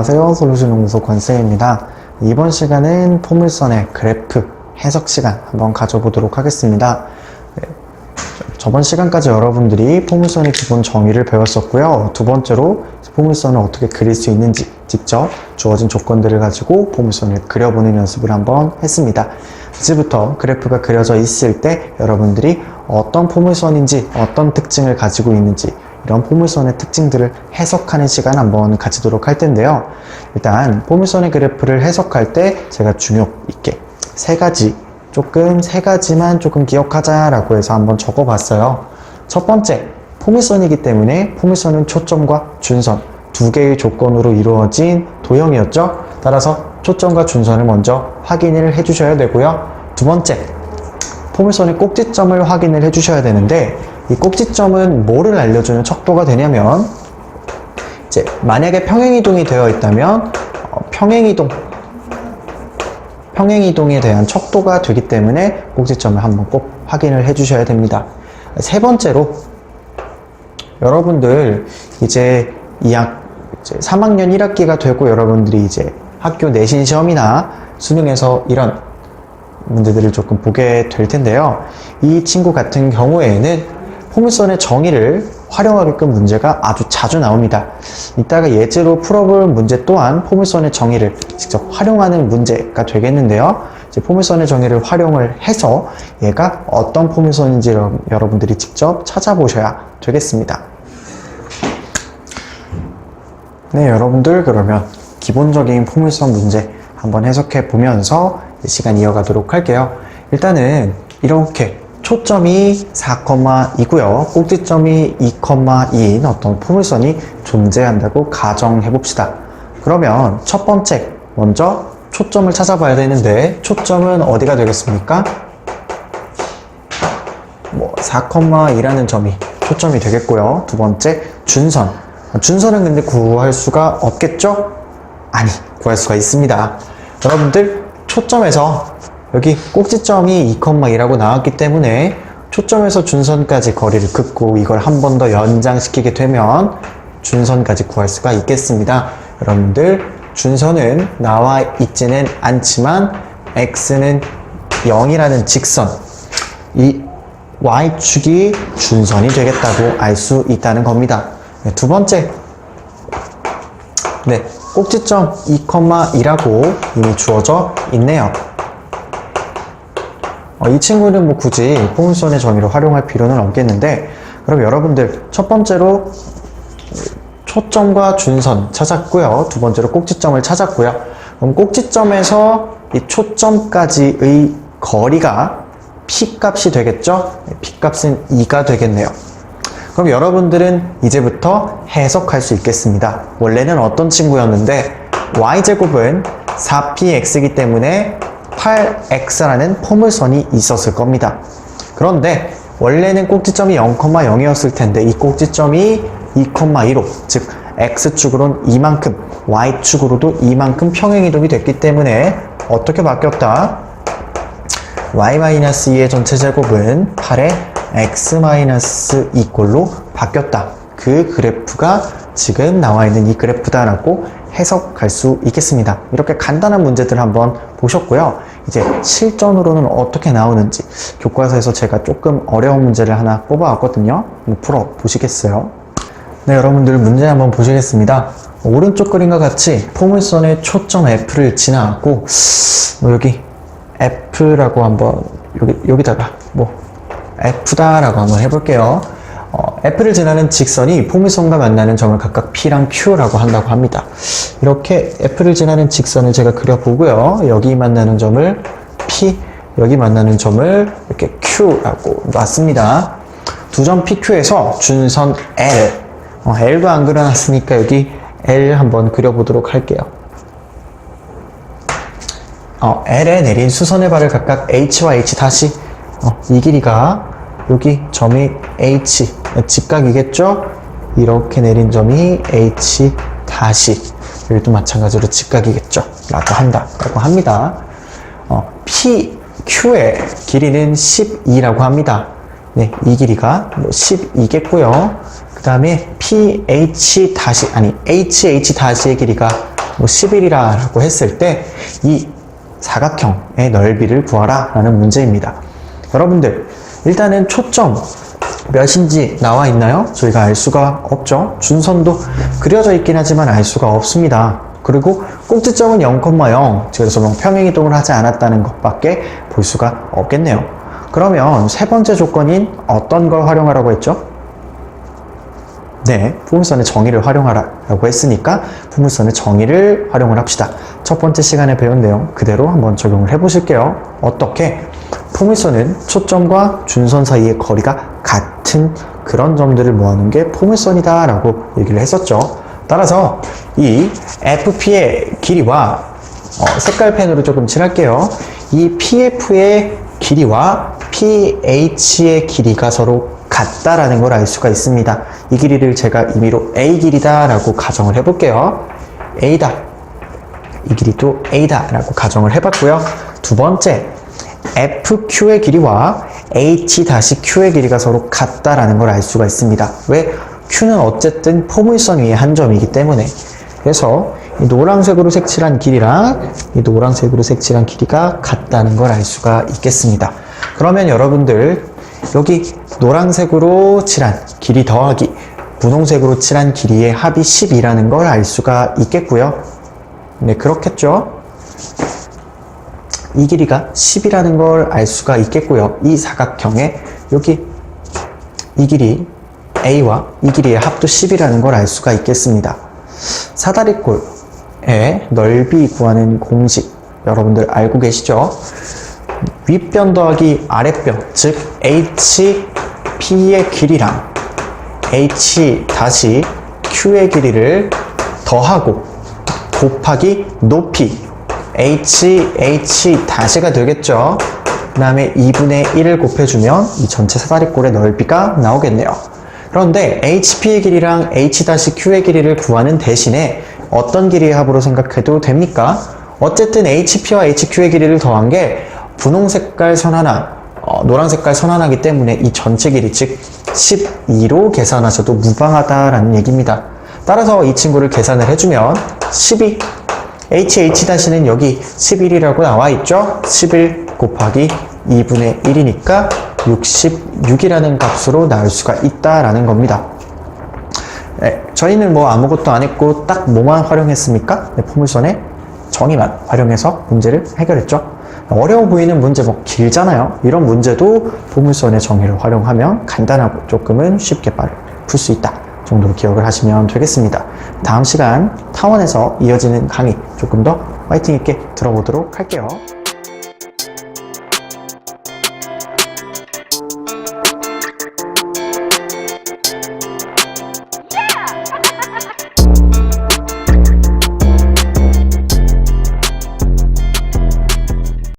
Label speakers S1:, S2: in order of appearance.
S1: 안녕하세요. 솔루션 연구소 권쌤입니다. 이번 시간은 포물선의 그래프 해석 시간 한번 가져보도록 하겠습니다. 네, 저번 시간까지 여러분들이 포물선의 기본 정의를 배웠었고요. 두 번째로 포물선을 어떻게 그릴 수 있는지 직접 주어진 조건들을 가지고 포물선을 그려보는 연습을 한번 했습니다. 이제부터 그래프가 그려져 있을 때 여러분들이 어떤 포물선인지 어떤 특징을 가지고 있는지 이런 포물선의 특징들을 해석하는 시간 한번 가지도록 할 텐데요. 일단 포물선의 그래프를 해석할 때 제가 중요 있게 세 가지 조금 세 가지만 조금 기억하자라고 해서 한번 적어봤어요. 첫 번째 포물선이기 때문에 포물선은 초점과 준선 두 개의 조건으로 이루어진 도형이었죠. 따라서 초점과 준선을 먼저 확인을 해주셔야 되고요. 두 번째 포물선의 꼭지점을 확인을 해주셔야 되는데 이 꼭지점은 뭐를 알려주는 척도가 되냐면 이제 만약에 평행이동이 되어 있다면 어, 평행이동 평행이동에 대한 척도가 되기 때문에 꼭지점을 한번 꼭 확인을 해 주셔야 됩니다. 세 번째로 여러분들 이제 2학 이제 3학년 1학기가 되고 여러분들이 이제 학교 내신 시험이나 수능에서 이런 문제들을 조금 보게 될 텐데요. 이 친구 같은 경우에는 포물선의 정의를 활용하게끔 문제가 아주 자주 나옵니다. 이따가 예제로 풀어볼 문제 또한 포물선의 정의를 직접 활용하는 문제가 되겠는데요. 이제 포물선의 정의를 활용을 해서 얘가 어떤 포물선인지 여러분들이 직접 찾아보셔야 되겠습니다. 네, 여러분들 그러면 기본적인 포물선 문제 한번 해석해 보면서 시간 이어가도록 할게요. 일단은 이렇게 초점이 4,2고요. 꼭지점이 2,2인 어떤 포물선이 존재한다고 가정해 봅시다. 그러면 첫 번째 먼저 초점을 찾아봐야 되는데 초점은 어디가 되겠습니까? 뭐 4,2라는 점이 초점이 되겠고요. 두 번째 준선. 준선은 근데 구할 수가 없겠죠? 아니, 구할 수가 있습니다. 여러분들 초점에서 여기 꼭지점이 2,2라고 나왔기 때문에 초점에서 준선까지 거리를 긋고 이걸 한 번 더 연장시키게 되면 준선까지 구할 수가 있겠습니다. 여러분들 준선은 나와 있지는 않지만 x는 0이라는 직선 이 y축이 준선이 되겠다고 알 수 있다는 겁니다. 네, 두 번째 네, 꼭지점 2,2라고 이미 주어져 있네요. 어, 이 친구는 뭐 굳이 포물선의 정의를 활용할 필요는 없겠는데 그럼 여러분들 첫 번째로 초점과 준선 찾았고요. 두 번째로 꼭지점을 찾았고요. 그럼 꼭지점에서 이 초점까지의 거리가 p 값이 되겠죠? p 값은 2가 되겠네요. 그럼 여러분들은 이제부터 해석할 수 있겠습니다. 원래는 어떤 친구였는데 y제곱은 4px이기 때문에 8x라는 포물선이 있었을 겁니다. 그런데 원래는 꼭지점이 0,0이었을 텐데 이 꼭지점이 2,2로 즉 x축으로는 이만큼 y축으로도 이만큼 평행이동이 됐기 때문에 어떻게 바뀌었다? y-2의 전체 제곱은 8의 x-2꼴로 바뀌었다. 그 그래프가 지금 나와 있는 이 그래프다라고 해석할 수 있겠습니다. 이렇게 간단한 문제들 한번 보셨고요. 이제 실전으로는 어떻게 나오는지 교과서에서 제가 조금 어려운 문제를 하나 뽑아왔거든요. 풀어 보시겠어요? 네, 여러분들 문제 한번 보시겠습니다. 오른쪽 그림과 같이 포물선의 초점 F를 지나고 뭐 여기 F라고 한번 여기 여기다가 뭐 F다라고 한번 해볼게요. 어, F를 지나는 직선이 포물선과 만나는 점을 각각 P랑 Q라고 한다고 합니다. 이렇게 F를 지나는 직선을 제가 그려보고요. 여기 만나는 점을 P, 여기 만나는 점을 이렇게 Q라고 놨습니다. 두 점 PQ에서 준선 L, 어, L도 안 그려놨으니까 여기 L 한번 그려보도록 할게요. 어, L에 내린 수선의 발을 각각 H와 H 다시 어, 이 길이가 여기 점이 H 직각이겠죠? 이렇게 내린 점이 H 다시 여기도 마찬가지로 직각이겠죠? 라고 한다 라고 합니다 어, PQ의 길이는 12라고 합니다 네, 이 길이가 12겠고요 그 다음에 PH 다시 아니 HH 다시의 길이가 뭐 10일이라고 했을 때 이 사각형의 넓이를 구하라 라는 문제입니다. 여러분들 일단은 초점 몇인지 나와 있나요? 저희가 알 수가 없죠. 준선도 그려져 있긴 하지만 알 수가 없습니다. 그리고 꼭지점은 0,0 그래서 뭐 평행이동을 하지 않았다는 것밖에 볼 수가 없겠네요. 그러면 세 번째 조건인 어떤 걸 활용하라고 했죠? 네, 포물선의 정의를 활용하라고 했으니까 포물선의 정의를 활용을 합시다. 첫 번째 시간에 배운 내용 그대로 한번 적용을 해보실게요. 어떻게? 포물선은 초점과 준선 사이의 거리가 같은 그런 점들을 모아놓은 게 포물선이다 라고 얘기를 했었죠. 따라서 이 FP의 길이와 어, 색깔 펜으로 조금 칠할게요. 이 PF의 길이와 PH의 길이가 서로 같다라는 걸 알 수가 있습니다. 이 길이를 제가 임의로 A 길이다 라고 가정을 해볼게요. A다. 이 길이도 A다 라고 가정을 해봤고요. 두 번째, FQ의 길이와 H-Q의 길이가 서로 같다라는 걸 알 수가 있습니다. 왜? Q는 어쨌든 포물선 위의 한 점이기 때문에. 그래서 이 노란색으로 색칠한 길이랑 이 노란색으로 색칠한 길이가 같다는 걸 알 수가 있겠습니다. 그러면 여러분들 여기 노란색으로 칠한 길이 더하기 분홍색으로 칠한 길이의 합이 10이라는 걸 알 수가 있겠고요. 네, 그렇겠죠? 이 길이가 10이라는 걸 알 수가 있겠고요. 이 사각형의 여기 이 길이 A와 이 길이의 합도 10이라는 걸 알 수가 있겠습니다. 사다리꼴의 넓이 구하는 공식 여러분들 알고 계시죠? 윗변 더하기 아랫변 즉 HP의 길이랑 H 다시 Q의 길이를 더하고 곱하기 높이 H, H 다시가 되겠죠. 그 다음에 2분의 1을 곱해주면 이 전체 사다리꼴의 넓이가 나오겠네요. 그런데 HP의 길이랑 H-Q의 길이를 구하는 대신에 어떤 길이의 합으로 생각해도 됩니까? 어쨌든 HP와 HQ의 길이를 더한 게 분홍 색깔 선 하나, 어, 노란 색깔 선 하나이기 때문에 이 전체 길이 즉 12로 계산하셔도 무방하다라는 얘기입니다. 따라서 이 친구를 계산을 해주면 12 HH-는 여기 11이라고 나와 있죠? 11 곱하기 2분의 1이니까 66이라는 값으로 나올 수가 있다라는 겁니다. 네, 저희는 뭐 아무것도 안 했고 딱 뭐만 활용했습니까? 네, 포물선의 정의만 활용해서 문제를 해결했죠. 어려워 보이는 문제 뭐 길잖아요. 이런 문제도 포물선의 정의를 활용하면 간단하고 조금은 쉽게 풀 수 있다 정도로 기억을 하시면 되겠습니다. 다음 시간 타원에서 이어지는 강의 조금 더 화이팅 있게 들어보도록 할게요.